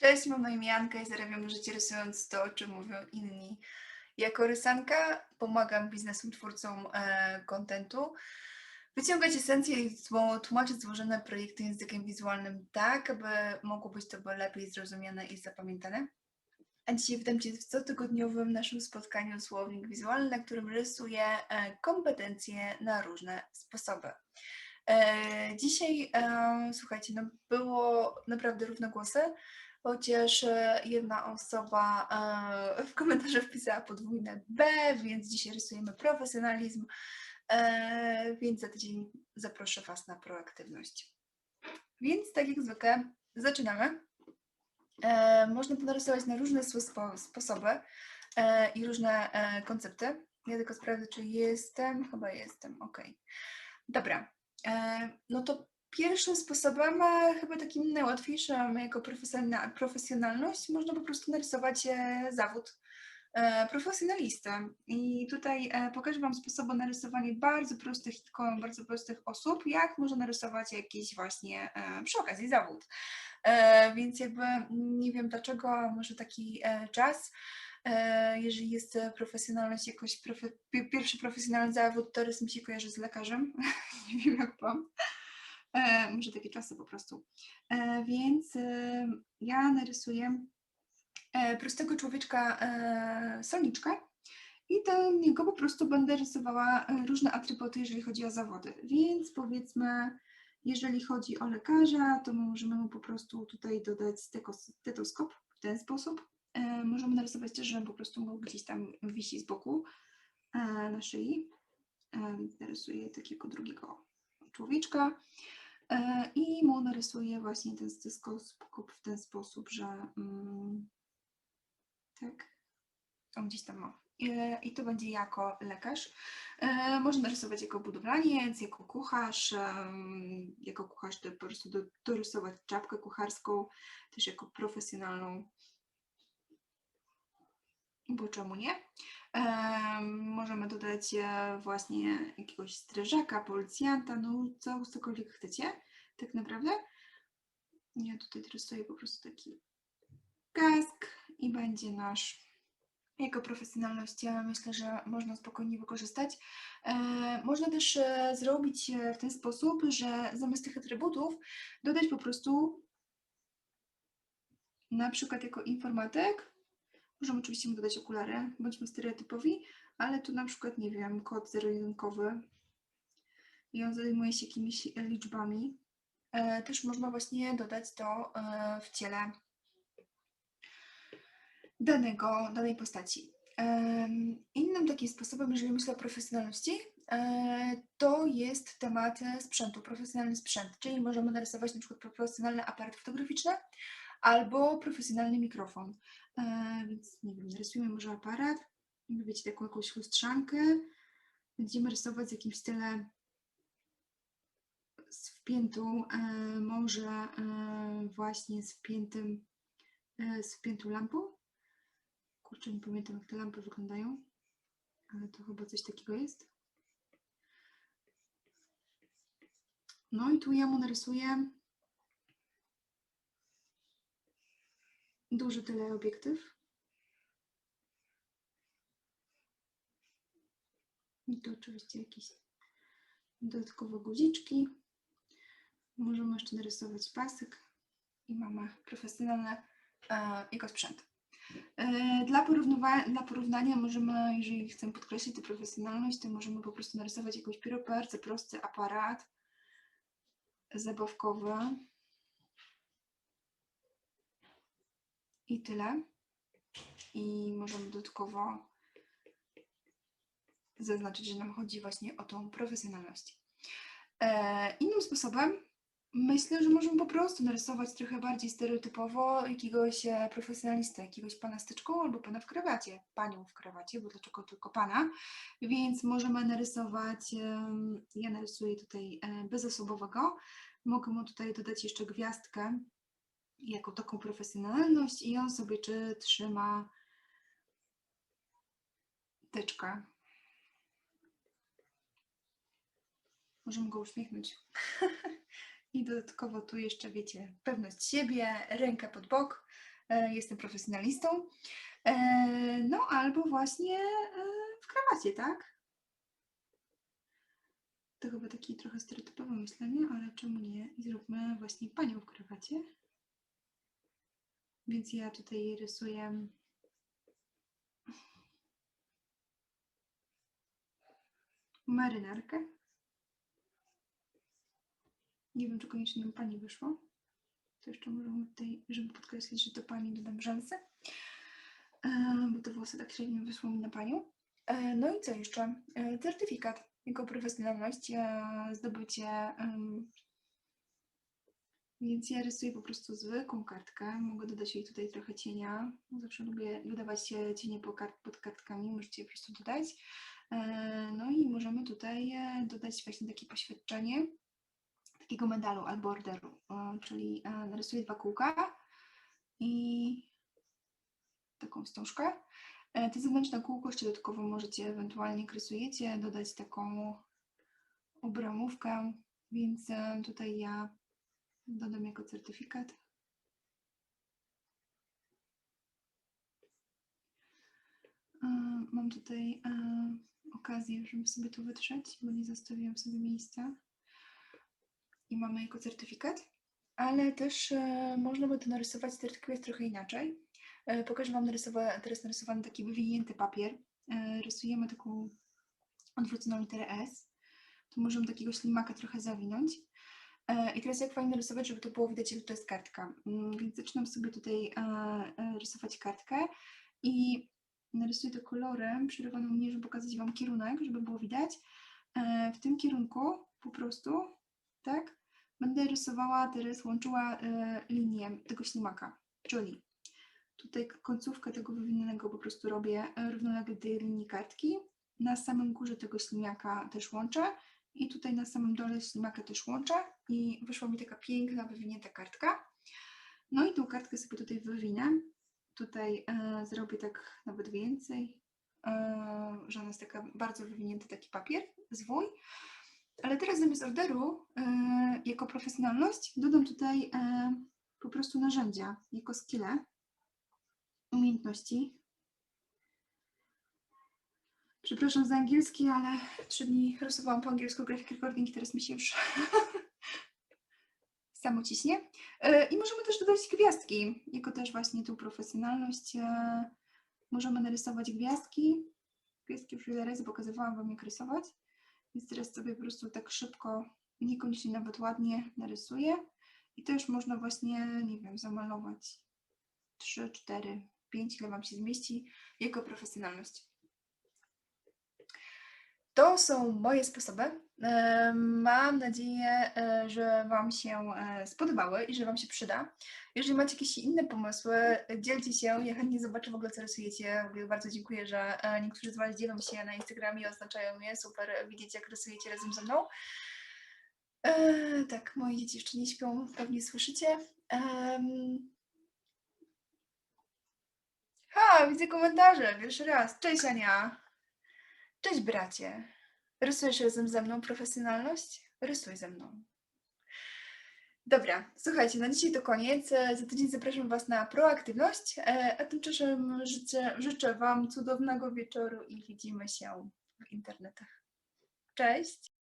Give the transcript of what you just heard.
Cześć, mam na imię Janka i zarabiam życie rysując to, o czym mówią inni. Jako rysanka pomagam biznesom, twórcom e, kontentu wyciągać esencję i tłumaczyć złożone projekty językiem wizualnym tak, aby mogło być to lepiej zrozumiane i zapamiętane. A dzisiaj witam Cię w cotygodniowym naszym spotkaniu Słownik Wizualny, na którym rysuję e, kompetencje na różne sposoby. E, Dzisiaj, e, słuchajcie, no było naprawdę równogłosy, chociaż e, jedna osoba e, w komentarzu wpisała podwójne B, więc dzisiaj rysujemy profesjonalizm, e, więc za tydzień zaproszę Was na proaktywność. Więc tak jak zwykle zaczynamy. Można to narysować na różne spo- sposoby i różne koncepty. Ja tylko sprawdzę, czy jestem. Chyba jestem, ok. Dobra. No to pierwszym sposobem, chyba takim najłatwiejszym jako profesjonalność, można po prostu narysować e, zawód e, profesjonalisty. I tutaj e, pokażę Wam sposoby narysowania bardzo prostych, tylko bardzo prostych osób, jak można narysować jakiś właśnie przy okazji zawód. Więc jakby nie wiem dlaczego, może taki czas. Jeżeli jest profesjonalność, jakoś profe, pi- pierwszy profesjonalny zawód, to mi się kojarzy z lekarzem. nie wiem jak Wam. E, może takie czasy po prostu. E, więc e, ja narysuję prostego człowieczka, solniczka i do niego po prostu będę rysowała różne atrybuty, jeżeli chodzi o zawody. Więc powiedzmy, jeżeli chodzi o lekarza, to możemy mu po prostu tutaj dodać stetoskop w ten sposób. Możemy narysować też, że po prostu mógł gdzieś tam wisi z boku na szyi. Narysuję takiego drugiego człowieczka. E, I mu narysuję właśnie ten stetoskop w ten sposób, że mm, tak, on gdzieś tam ma. E, I to będzie jako lekarz. E, Można narysować jako budowlaniec, jako kucharz, jako kucharz to po prostu do, dorysować czapkę kucharską, też jako profesjonalną, bo czemu nie? Em, Możemy dodać e, właśnie jakiegoś strażaka, policjanta, no co, cokolwiek chcecie, tak naprawdę. Ja tutaj rysuję po prostu taki kask i będzie nasz jako profesjonalność ja myślę, że można spokojnie wykorzystać. E, można też e, zrobić e, w ten sposób, że zamiast tych atrybutów dodać po prostu na przykład jako informatyk, możemy oczywiście mu dodać okulary, bądźmy stereotypowi, ale tu na przykład, nie wiem, kod zero-jedynkowy i on zajmuje się jakimiś e, liczbami. E, Też można właśnie dodać to e, w ciele danego, danej postaci. Em, Innym takim sposobem, jeżeli myślę o profesjonalności, e, to jest temat e, sprzętu, profesjonalny sprzęt, czyli możemy narysować na przykład profesjonalny aparat fotograficzny albo profesjonalny mikrofon. E, Więc nie wiem, narysujemy może aparat, wiecie, taką jakąś lustrzankę, będziemy rysować z jakimś stylem z wpiętą, e, może e, właśnie z wpiętym, e, z wpiętą lampą. Kurczę, nie pamiętam jak te lampy wyglądają, ale to chyba coś takiego jest. No i tu ja mu narysuję duży teleobiektyw. I tu oczywiście jakieś dodatkowe guziczki. Możemy jeszcze narysować pasek i mamy profesjonalny e, jego sprzęt. E, Dla, porównywa- dla porównania możemy, jeżeli chcemy podkreślić tę profesjonalność, to możemy po prostu narysować jakiś pióro- bardzo prosty aparat zabawkowy. I tyle. I możemy dodatkowo zaznaczyć, że nam chodzi właśnie o tą profesjonalność. E, innym sposobem myślę, że możemy po prostu narysować trochę bardziej stereotypowo jakiegoś e, profesjonalistę, jakiegoś pana z teczką albo pana w krawacie, panią w krawacie, bo dlaczego tylko pana, więc możemy narysować, em, ja narysuję tutaj e, bezosobowego, mogę mu tutaj dodać jeszcze gwiazdkę jako taką profesjonalność i on sobie czy trzyma teczkę. Możemy go uśmiechnąć. I dodatkowo tu jeszcze, wiecie, pewność siebie, ręka pod bok, e, jestem profesjonalistą. E, No albo właśnie e, w krawacie, tak? To chyba takie trochę stereotypowe myślenie, ale czemu nie? I zróbmy właśnie panią w krawacie. Więc ja tutaj rysuję marynarkę. Nie wiem, czy koniecznie nam pani wyszło. To jeszcze możemy tutaj, żeby podkreślić, że to pani dodam rzęsy. E, Bo te włosy tak średnio wyszło mi na panią. E, No i co jeszcze? E, Certyfikat jako profesjonalność, zdobycie. Więc ja rysuję po prostu zwykłą kartkę. Mogę dodać jej tutaj trochę cienia. Zawsze lubię dodawać cienie pod kartkami. Możecie je po prostu dodać. E, No i możemy tutaj e, dodać właśnie takie poświadczenie takiego medalu albo orderu. E, Czyli narysuję dwa kółka i taką wstążkę. Te zewnętrzne kółko jeszcze dodatkowo możecie ewentualnie, jak rysujecie, dodać taką obramówkę, więc tutaj ja dodam jako certyfikat. Mam tutaj okazję, żeby sobie to wytrzeć, bo nie zostawiłam sobie miejsca. I mamy jako certyfikat, ale też e, można by to narysować certyfikat trochę inaczej. E, Pokażę Wam narysowa- teraz narysowany taki wywinięty papier. E, Rysujemy taką odwróconą literę S. Tu możemy takiego ślimaka trochę zawinąć. E, I teraz jak fajnie narysować, żeby to było widać, że to jest kartka. Mm, Więc zaczynam sobie tutaj e, e, rysować kartkę i narysuję to kolorem przerywanym mnie, żeby pokazać Wam kierunek, żeby było widać. W tym kierunku po prostu, tak, będę rysowała teraz, łączyła linię tego ślimaka, czyli Tutaj końcówkę tego wywinionego po prostu robię równolegle tej linii kartki. Na samym górze tego ślimiaka też łączę i tutaj na samym dole ślimaka też łączę i wyszła mi taka piękna, wywinięta kartka. No i tą kartkę sobie tutaj wywinę. Tutaj e, zrobię tak nawet więcej, e, że ona jest taka bardzo wywinięty taki papier, zwój. Ale teraz zamiast orderu, e, jako profesjonalność, dodam tutaj e, po prostu narzędzia, jako skille umiejętności. Przepraszam za angielski, ale trzy dni rysowałam po angielsku graphic recording i teraz mi się już samo ciśnie. E, I możemy też dodać gwiazdki, jako też właśnie tu profesjonalność. e, Możemy narysować gwiazdki. Gwiazdki już wiele razy pokazywałam Wam, jak rysować. Więc teraz sobie po prostu tak szybko, niekoniecznie nawet ładnie narysuję. I też można właśnie, nie wiem, zamalować 3, 4, 5, ile Wam się zmieści, jako profesjonalność. To są moje sposoby. Mam nadzieję, e, że Wam się e, spodobały i że Wam się przyda. Jeżeli macie jakieś inne pomysły, dzielcie się. Ja chętnie zobaczę w ogóle, co rysujecie. W ogóle bardzo dziękuję, że e, niektórzy z Was dzielą się na Instagramie, oznaczają mnie. Super widzieć, jak rysujecie razem ze mną. Tak, moje dzieci jeszcze nie śpią, pewnie słyszycie. Ha, widzę komentarze, pierwszy raz. Cześć Ania. Cześć bracie. Rysujesz razem ze mną profesjonalność? Rysuj ze mną. Dobra, słuchajcie, na dzisiaj to koniec. Za tydzień zapraszam Was na proaktywność, e, a tymczasem życzę, życzę Wam cudownego wieczoru i widzimy się w internetach. Cześć!